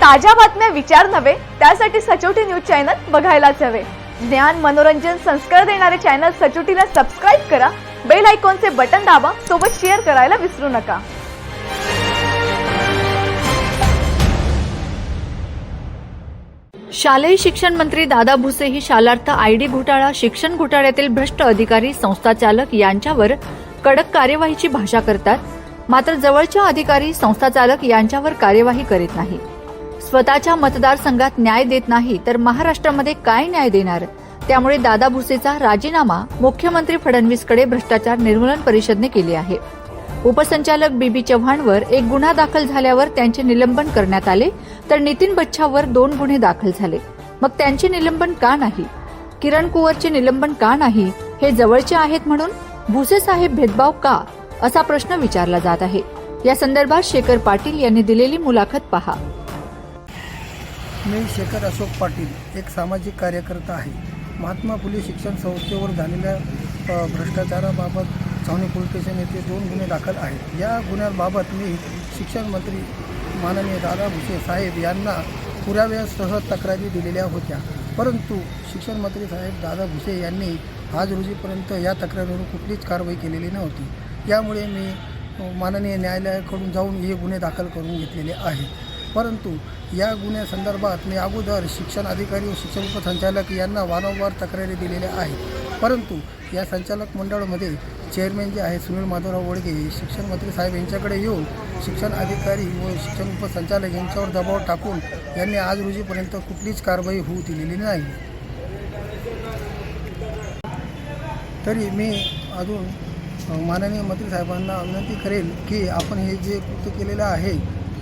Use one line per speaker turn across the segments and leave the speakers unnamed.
ताज्या बातम्या विचार नव्हे त्यासाठी सचोटी न्यूज चॅनल बघायलाच हवे. ज्ञान मनोरंजन संस्कार देणारे चॅनल सचोटीला सबस्क्राईब करा बेल आयकॉनचे बटन दाबा सोबत शेअर करायला विसरू नका. शालेय शिक्षण मंत्री दादा भुसे ही शालार्थ आयडी घोटाळा शिक्षण घोटाळ्यातील भ्रष्ट अधिकारी संस्थाचालक यांच्यावर कडक कार्यवाहीची भाषा करतात. मात्र जवळच्या अधिकारी संस्थाचालक यांच्यावर कार्यवाही करीत नाही स्वतःच्या मतदारसंघात न्याय देत नाही तर महाराष्ट्रामध्ये काय न्याय देणार? त्यामुळे दादा भुसेचा राजीनामा मुख्यमंत्री फडणवीसकडे भ्रष्टाचार निर्मूलन परिषदने केली आहे. उपसंचालक बीबी चव्हाणवर एक गुन्हा दाखल झाल्यावर त्यांचे निलंबन करण्यात आले तर नितीन बच्छावर दोन गुन्हे दाखल झाले. मग त्यांचे निलंबन का नाही? किरण कुवरचे निलंबन का नाही? हे जवळचे आहेत म्हणून भुसे साहेब भेदभाव का? असा प्रश्न विचारला जात आहे. या संदर्भात शेखर पाटील यांनी दिलेली मुलाखत पहा.
मी शेखर अशोक पाटील एक सामाजिक कार्यकर्ता आहे. महात्मा फुले शिक्षण संस्थेवर झालेल्या भ्रष्टाचाराबाबत छावणी पोलीस स्टेशन येथे दोन गुन्हे दाखल आहेत. या गुन्ह्यांबाबत मी शिक्षण मंत्री माननीय दादा भुसे साहेब यांना पुराव्यासह तक्रारी दिलेल्या होत्या. परंतु शिक्षण मंत्री साहेब दादा भुसे यांनी आज रोजीपर्यंत या तक्रारीवर कुठलीच कारवाई केलेली नव्हती. यामुळे मी माननीय न्यायालयाकडून जाऊन हे गुन्हे दाखल करून घेतलेले आहेत. परंतु या गुन्ह्यासंदर्भात मी अगोदर शिक्षण अधिकारी व शिक्षण उपसंचालक यांना वारंवार तक्रारी दिलेल्या आहेत. परंतु या संचालक मंडळामध्ये चेअरमॅन जे आहे सुनील माधवराव वडगे शिक्षण मंत्री साहेब यांच्याकडे येऊन शिक्षण अधिकारी व शिक्षण उपसंचालक यांच्यावर दबाव टाकून यांनी आज रोजीपर्यंत कुठलीच कारवाई होऊ दिलेली नाही. तरी मी अजून माननीय मंत्री साहेबांना विनंती करेल की आपण हे जे कृत्य केलेलं आहे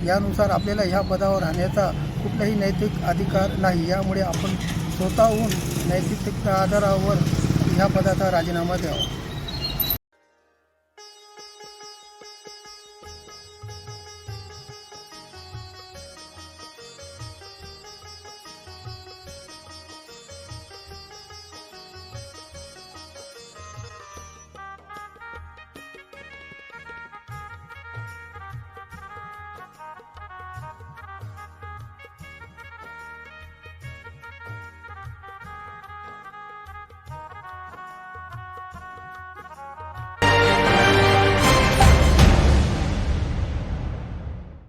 यानुसार आपल्याला ह्या पदावर राहण्याचा कुठलाही नैतिक अधिकार नाही. यामुळे आपण स्वतःहून नैतिकता आधारावर ह्या पदाचा राजीनामा द्यावा.